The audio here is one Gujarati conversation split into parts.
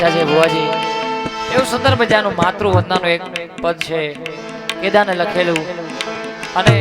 ઈચ્છા છે ભુવાજી. એવું સુંદર મજાનું માતૃવંદનાનું એક પદ છે કેદાને લખેલું. અને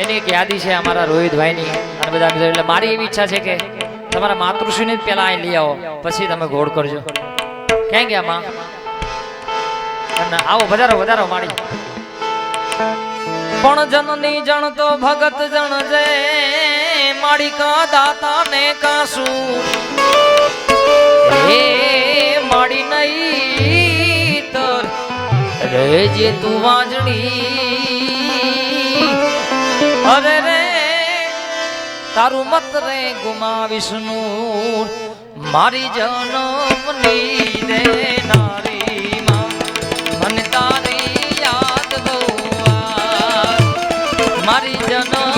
એની એક યાદી છે અમારા રોહિતભાઈની અને બધા એટલે મારી એવી ઈચ્છા છે કે તમારા માતૃશ્રીને જ પહેલા અહીં લઈ આવો, પછી તમે ગોળ કરજો. ક્યાં ગયા, માં? આવો, વધારો વધારો માડી પણ જનની જણ તો ભગત જણ જે માડી કા દાતા ને કાસુ. હે માડી નહીં તર રે જે તું વાંજણી. અરે રે, તારું મત રે ગુમા વિષ્ણુ મારી જનમની રે નારી માં મને તારી યાદ બહુ મારી જનમની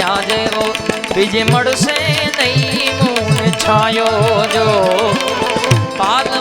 છાયા જેવો. બીજે મળશે નહીં મૂન છાયો જો. પાલવના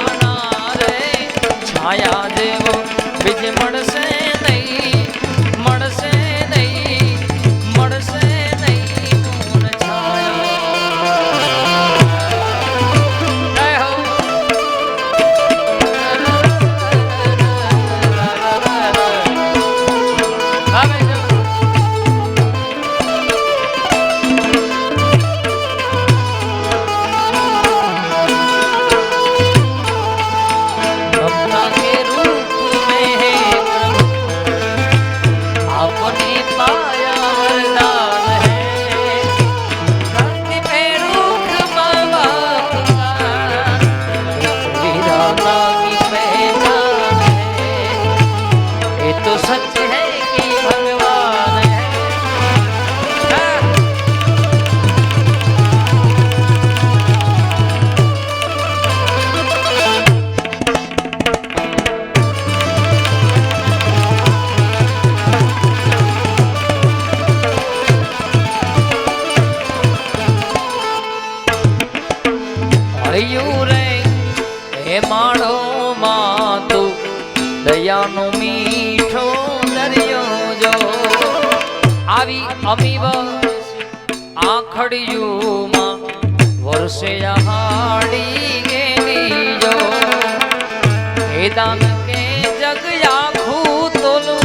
દાન કે જગ આખું તોલું,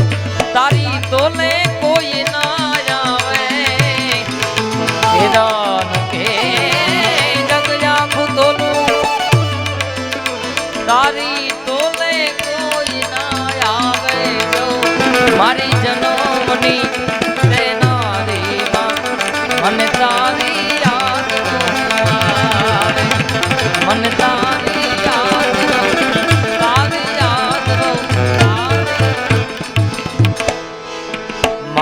તારી તોલે કોઈ ના આવે. દાન કે જગ આખું તોલું, તારી તોલે કોઈ ના આવે. મારી જન્મની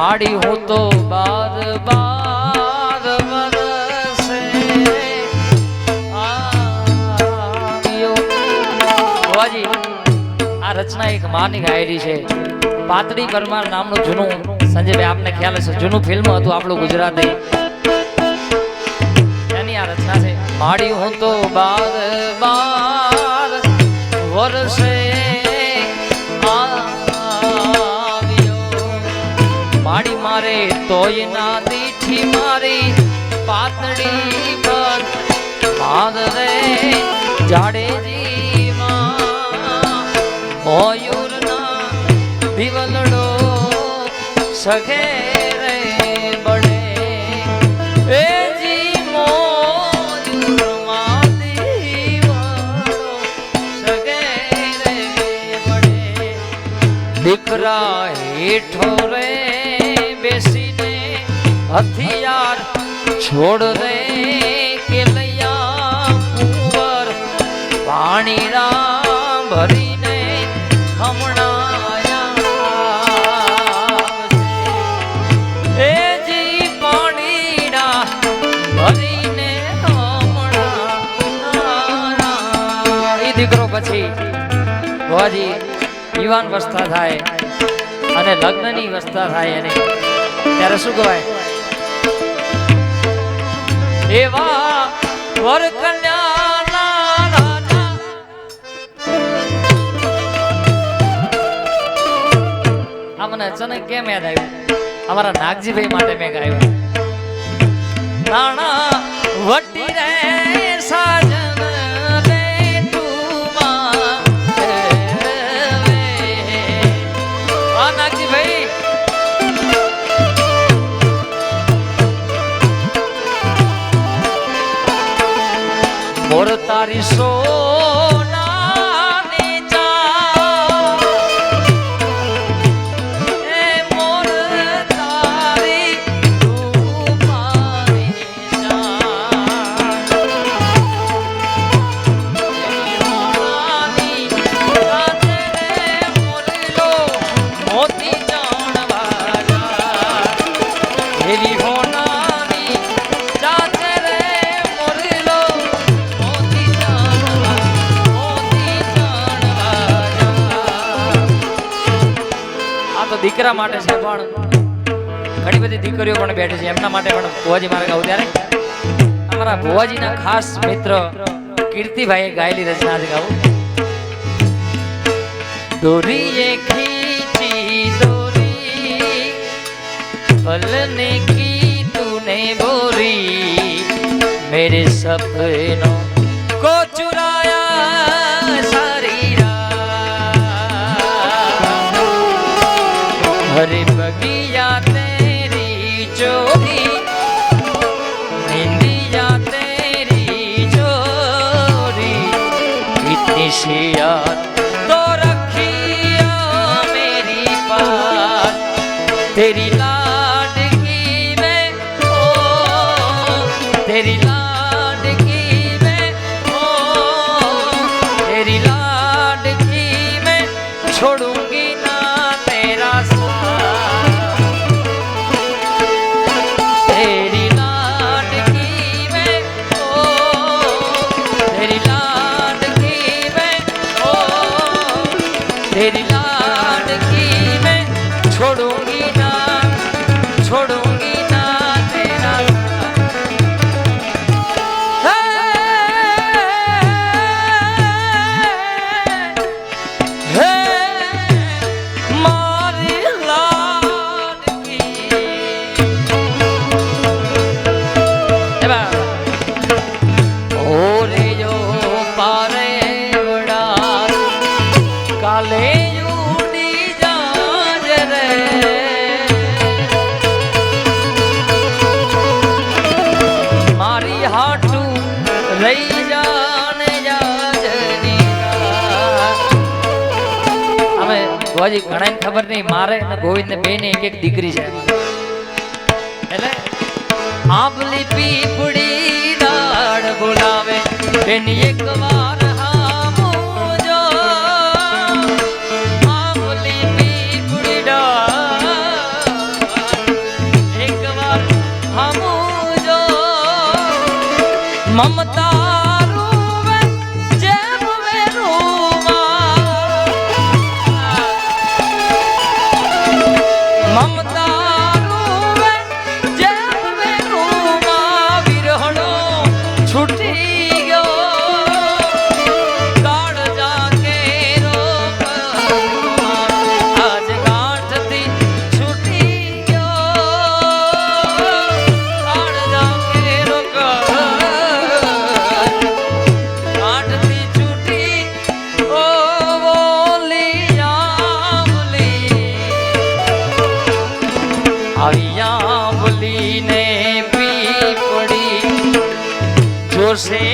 માડી હું તો બાર બાર વરસે આવ્યો આ રચના એક માની ગાયેલી છે. પાતળી પરમાર નામનું જૂનું, સંજયભાઈ, આપને ખ્યાલ હશે, જૂનું ફિલ્મ હતું આપણું ગુજરાતી. એની આ રચના છે માડી હું તો બાર બાર તોય ના દીઠી મારી પાતળી પર મારે જાડેજી મોયુર ના દિવલડો સઘે રે બડે એ દીકરા હેઠો રે હથિયાર છોડ રે કે લૈયા કુંવર પાણી રામ ભરીને હમણાં એ જી પાણીના ભરીને હમણાં એ દીકરો પછી ભુવાજી યુવાન વસ્તા થાય અને લગ્નની વસ્તા થાય એને. ત્યારે શું કહેવાય? એવા વર અમને અચાનક કેમ યાદ આવ્યું? અમારા નાગજીભાઈ માટે મેં ગાયું. નાણા વટી રે સાજન મોર દીકરા માટે છે પણ ઘણી બધી દીકરીઓ પણ બેઠી છે. એમના માટે પણ ભુવાજી મારે ગાઉં ત્યારે અમારા ભુવાજીના ખાસ મિત્ર કીર્તિભાઈએ ગાયેલી રચના જ ગાવું. દોરીએ ખીચી દોરી પલને કી તુને બોરી. મેરે સપનો हरे बगिया तेरी चोरी निंदिया तेरी चोरी इतनी सी અમે ઘણા ખબર નહીં, મારે અને ગોવિંદ બે ને એક એક દીકરી છે. એટલે આંબલી પીપડી દાડ બોલાવે એની એક વાર મમતા say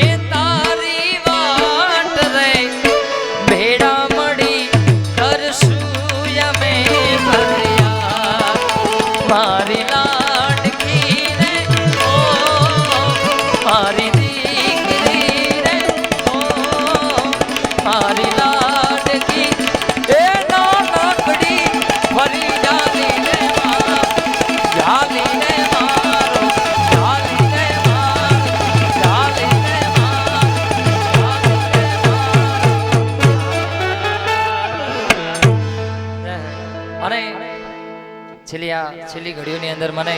છેલ્લી છેલ્લી ઘડીઓની અંદર મને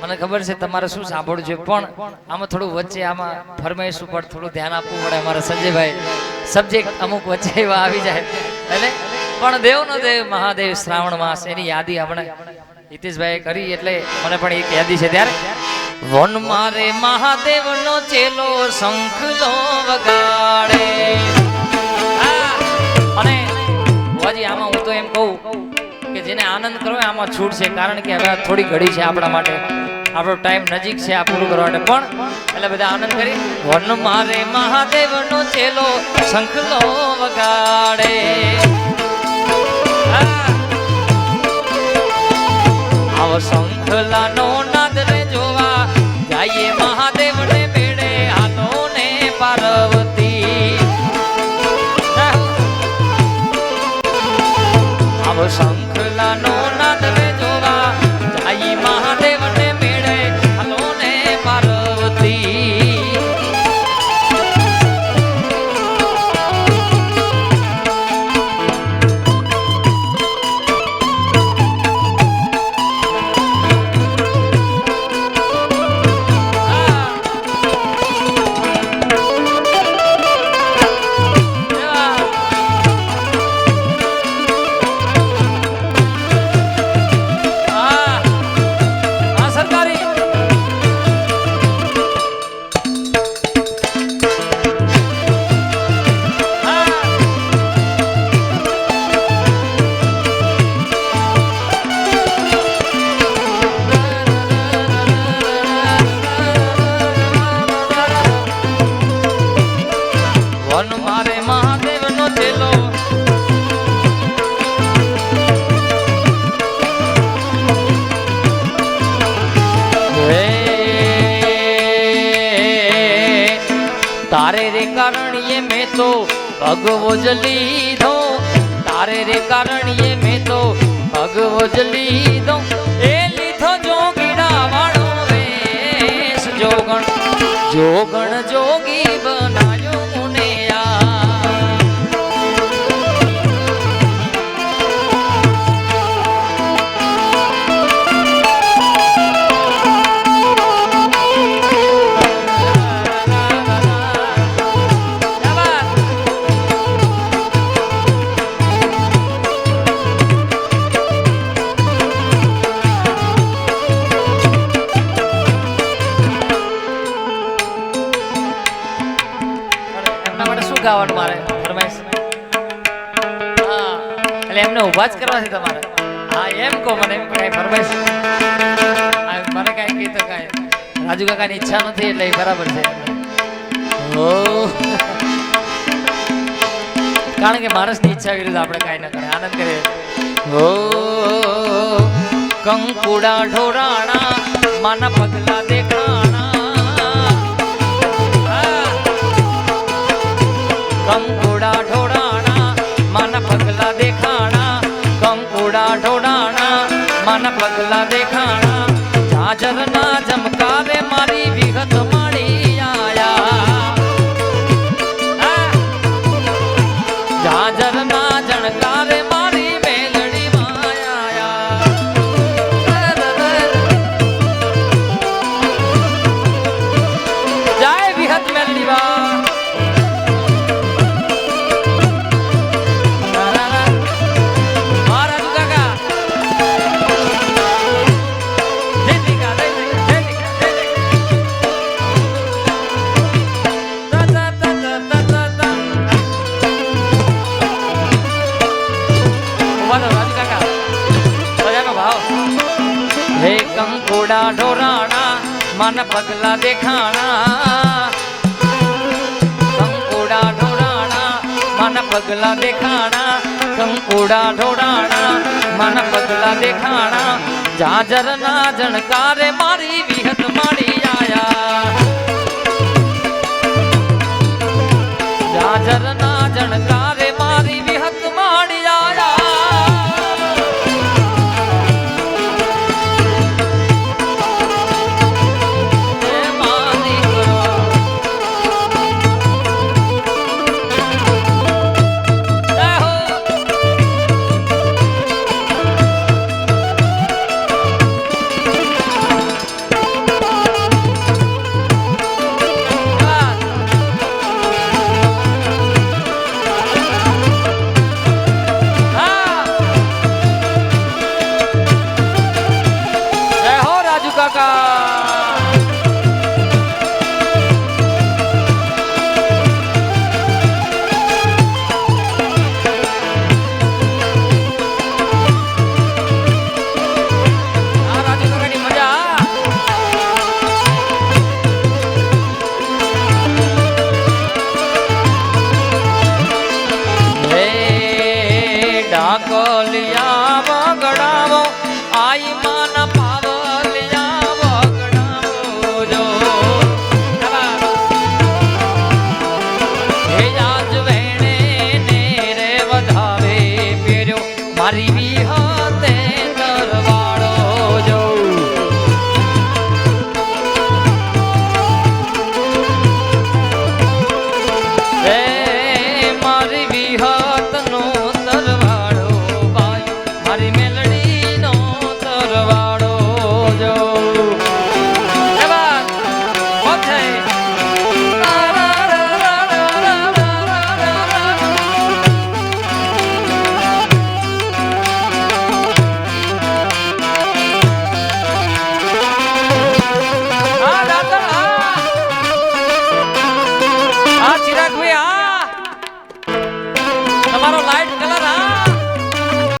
મને ખબર છે, તમારે શું સાંભળવું છે પણ આમાં થોડું વચ્ચે આમાં ફરમાઈશ ઉપર થોડું ધ્યાન આપવું પડે અમારા સંજયભાઈ. સબ્જેક્ટ અમુક વચ્ચે એવા આવી જાય. એટલે પણ દેવનો દેવ, મહાદેવ, શ્રાવણ માસ, એની યાદી આપણે હિતેશભાઈ કરી એટલે મને પણ એક યાદી છે. ત્યારે વન મારે મહાદેવનો ચેલો શંખલો વગાડે. અને ભુવાજી, આમાં હું તો એમ કહું કે જેને આનંદ કરવો આમાં છૂટ છે. કારણ કે હવે થોડી ઘડી છે આપણા માટે. આપણો ટાઈમ નજીક છે આ પૂરું કરવા માટે. પણ એટલે બધા આનંદ કરી, વન મારે મહાદેવનો ચેલો શંખલો વગાડે. આવો શંખલાનો નાદ રે જોવા. જઈએ મહાદેવને બેડે હાલો ને પાર્વતી આવો ભગવો જ લીધો. તારે રે કારણીએ મેં તો ભગવો જ લીધો. એ લીધો જોગીડા વાળો વેશ જોગણ. જોગણ જોગી બનાયો ઊભા જ કરવા છે તમારે. હા, એમ કહો મને, એમ કાંઈ ફરમાઈશ. મને કાંઈ તો કાંઈ. રાજુ કાકાની ઈચ્છા નથી એટલે બરાબર છે. કારણ કે માણસની ઈચ્છા વિરુદ્ધ આપણે કાંઈ ન કરે, આનંદ કરીએ ઓ. કંકુડા ઢોરાણા, માના પગલા પગલા દેખાણા. જાજરના જમકારે મારી વિહત ઊભા રાજુ કાકા. સજાનો ભાવ. હે કંકુડા ઢોરાણા, મન પગલા દેખાણા કંકોડા ઢોરાણા, મન પગલા દેખાણા કંકોડા ઢોરાણા, મન પગલા દેખાણા જાજરના જણકારે મારી વિહત માડી આયા જાજરના જણકારે